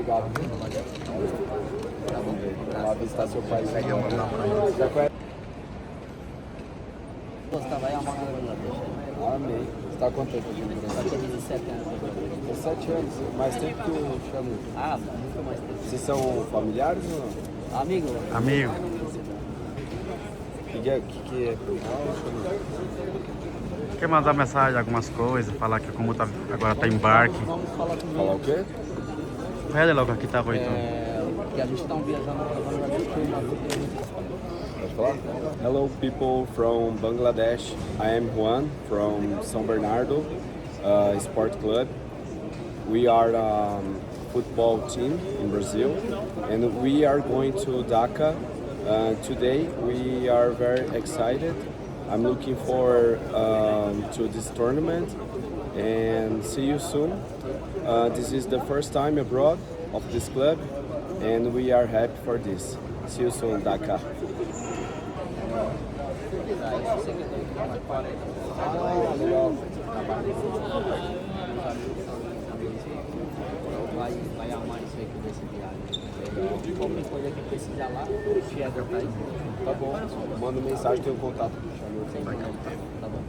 Obrigado. Tá bom? Lá visitar seu pai. Já conhece? Gostava aí amar Bangladesh. Amei. Você tá há quanto tempo aqui no Só Brasil? tinha 17 anos. Tem sete anos. Mais tempo que o Xamu. Ah, muito mais tempo. Vocês são familiares ou não? Amigo? Amigo. O que, é- que, que é? Quer mandar mensagem, algumas coisas, falar que como tá, agora tá embarque. Vamos falar com Falar o quê? Pede logo aqui tá oito. É, que a gente tá viajando para Bangladesh por uma Pode falar? Hello, people from Bangladesh. I am Juan from São Bernardo uh, Sport Club. We are a um, football team in Brazil, and we are going to Dhaka uh, today. We are very excited. I'm looking forward um, to this tournament, and see you soon. Uh, this is the first time abroad of this club, and we are happy for this. See you soon, Dhaka. Vai, vai amar isso aí que desse viagem. Qualquer coisa que precisar lá, chega pra. Tá bom. Manda mensagem, tem o contato. Sem problema. Tá bom.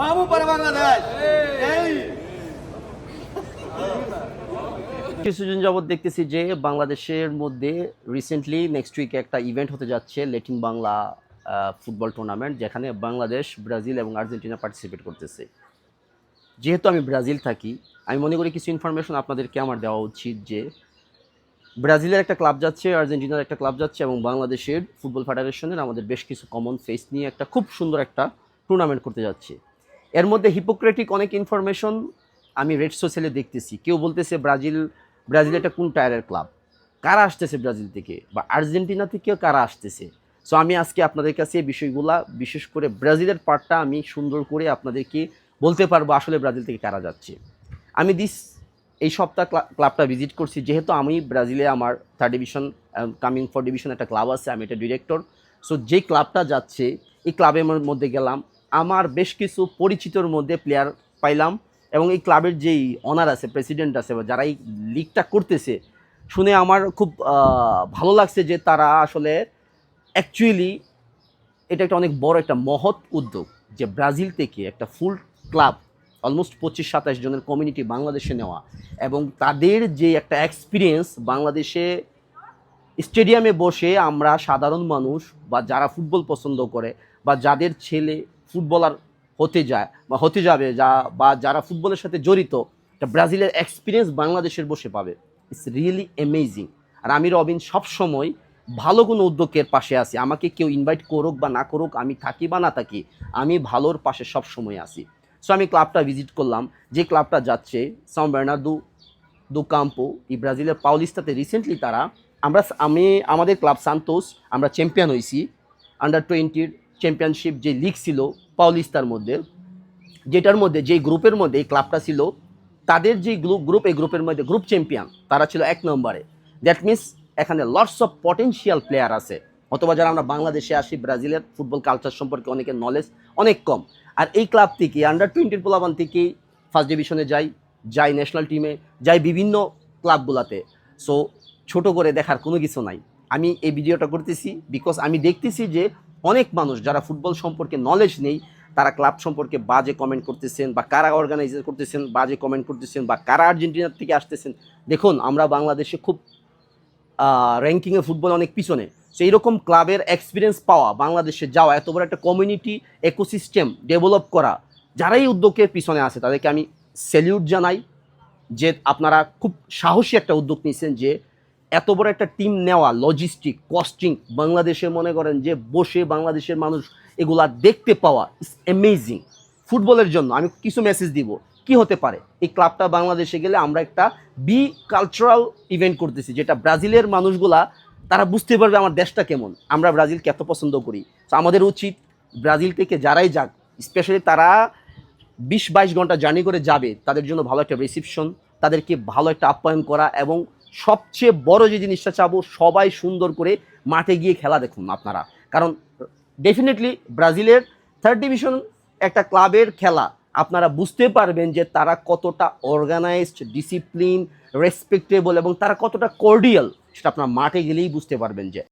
Vamos para Bangladesh. কিছুদিন যাবৎ দেখতেছি যে বাংলাদেশের মধ্যে recently next উইকে একটা event হতে যাচ্ছে লেটিন বাংলা ফুটবল টুর্নামেন্ট যেখানে বাংলাদেশ, ব্রাজিল এবং আর্জেন্টিনা পার্টিসিপেট করতেছে। যেহেতু আমি ব্রাজিল থাকি, আমি মনে করি কিছু ইনফরমেশন আপনাদেরকে আমার দেওয়া উচিত যে ব্রাজিলের একটা ক্লাব যাচ্ছে, আর্জেন্টিনার একটা ক্লাব যাচ্ছে এবং বাংলাদেশের ফুটবল ফেডারেশনের আমাদের বেশ কিছু কমন ফেস নিয়ে একটা খুব সুন্দর একটা টুর্নামেন্ট করতে যাচ্ছে। এর মধ্যে হিপোক্রেটিক অনেক ইনফরমেশন আমি রেড সোশ্যালে দেখতেছি। কেউ বলতেছে ব্রাজিল ব্রাজিল এটা কোন টায়ারের ক্লাব কারা আসতেছে ব্রাজিল থেকে? বা আর্জেন্টিনা থেকেও কারা আসতেছে? সো আমি আজকে আপনাদের কাছে এই বিষয়গুলা, বিশেষ করে ব্রাজিলের পার্টটা আমি সুন্দর করে আপনাদেরকে বলতে পারব আসলে ব্রাজিল থেকে কারা যাচ্ছে। আমি দিস এই সপ্তাহ ক্লা- ক্লাবটা ভিজিট করছি। যেহেতু আমি ব্রাজিলে আমার third division coming for division একটা ক্লাব আছে, আমি এটা ডিরেক্টর সো যে ক্লাবটা যাচ্ছে, এই ক্লাবের মধ্যে গেলাম। আমার বেশ কিছু পরিচিতর মধ্যে প্লেয়ার পাইলাম এবং এই ক্লাবের যেই অনার আছে প্রেসিডেন্ট আছে বা যারা এই লিগটা করতেছে, শুনে আমার খুব ভালো লাগছে যে তারা আসলে অ্যাকচুয়ালি এটা একটা অনেক বড় একটা মহৎ উদ্যোগ যে ব্রাজিল থেকে একটা ফুল ক্লাব অলমোস্ট পঁচিশ, সাতাশ জনের কমিউনিটি বাংলাদেশে নেওয়া এবং তাদের যে একটা এক্সপিরিয়েন্স বাংলাদেশে স্টেডিয়ামে বসে আমরা সাধারণ মানুষ বা যারা ফুটবল পছন্দ করে বা যাদের ছেলে ফুটবলার হতে যায় বা হতে যাবে যা বা যারা ফুটবলের সাথে জড়িত ব্রাজিলের এক্সপিরিয়েন্স বাংলাদেশের বসে পাবে। ইটস রিয়েলি অ্যামেজিং আর আমি রবিন সবসময় ভালো কোনো উদ্যোগের পাশে আছি। আমাকে কেউ ইনভাইট করুক বা না করুক, আমি থাকি বা না থাকি, আমি ভালোর পাশে সব সময় আছি। সো আমি ক্লাবটা ভিজিট করলাম, যে ক্লাবটা যাচ্ছে সাম বের্নাদু দু কাম্পো এই ব্রাজিলের পাউলিস্তাতে রিসেন্টলি তারা, আমরা আমি, আমাদের ক্লাব সান্তোস আমরা চ্যাম্পিয়ন হয়েছি আন্ডার টোয়েন্টির চ্যাম্পিয়নশিপ যে লিগ ছিল পাউলিস্তার মধ্যে, যেটার মধ্যে যে গ্রুপের মধ্যে এই ক্লাবটা ছিল, তাদের যে গ্রুপ গ্রুপ এই গ্রুপের মধ্যে গ্রুপ চ্যাম্পিয়ন তারা ছিল এক নম্বরে। দ্যাট মিনস এখানে লটস অফ পটেনশিয়াল প্লেয়ার আছে। অথবা যারা আমরা বাংলাদেশে আসি, ব্রাজিলের ফুটবল কালচার সম্পর্কে অনেকের নলেজ অনেক কম। আর এই ক্লাব থেকে আন্ডার টোয়েন্টির পোলাবান থেকে ফার্স্ট ডিভিশনে যাই যাই ন্যাশনাল টিমে যাই বিভিন্ন ক্লাবগুলোতে সো ছোট করে দেখার কোনো কিছু নাই। আমি এই ভিডিওটা করতেছি বিকজ আমি দেখতেছি যে অনেক মানুষ যারা ফুটবল সম্পর্কে নলেজ নেই, তারা ক্লাব সম্পর্কে বাজে কমেন্ট করতেছেন বা কারা অর্গানাইজ করতেছেন, বাজে কমেন্ট করতেছেন বা কারা আর্জেন্টিনার থেকে আসতেছেন। দেখুন, আমরা বাংলাদেশে খুব র্যাঙ্কিংয়ে ফুটবল অনেক পিছনে। সো এইরকম ক্লাবের এক্সপিরিয়েন্স পাওয়া বাংলাদেশে যাওয়া, এত বড় একটা কমিউনিটি একোসিস্টেম ডেভেলপ করা, যারাই উদ্যোগের পিছনে আছে, তাদেরকে আমি স্যালিউট জানাই যে আপনারা খুব সাহসী একটা উদ্যোগ নিয়েছেন যে এত বড় একটা টিম নেওয়া লজিস্টিক কস্টিং বাংলাদেশে মনে করেন যে বসে বাংলাদেশের মানুষ এগুলা দেখতে পাওয়া ইস অ্যামেজিং ফুটবলের জন্য আমি কিছু মেসেজ দিব, কি হতে পারে? এই ক্লাবটা বাংলাদেশে গেলে আমরা একটা বি কালচারাল ইভেন্ট করতেছি, যেটা ব্রাজিলের মানুষগুলা তারা বুঝতে পারবে আমার দেশটা কেমন। আমরা ব্রাজিলকে এত পছন্দ করি। তো আমাদের উচিত ব্রাজিল থেকে যারাই যাক স্পেশালি তারা বিশ বাইশ ঘণ্টা জার্নি করে যাবে, তাদের জন্য ভালো একটা রিসিপশন তাদেরকে ভালো একটা আপ্যায়ন করা এবং সবচেয়ে বড় যে জিনিসটা চাবো, সবাই সুন্দর করে মাঠে গিয়ে খেলা দেখুন আপনারা। কারণ ডেফিনেটলি ব্রাজিলের থার্ড ডিভিশন একটা ক্লাবের খেলা, আপনারা বুঝতে পারবেন যে তারা কতটা অর্গানাইজড ডিসিপ্লিন রেসপেক্টেবল এবং তারা কতটা কর্ডিয়াল সেটা আপনার মাঠে গেলেই বুঝতে পারবেন যে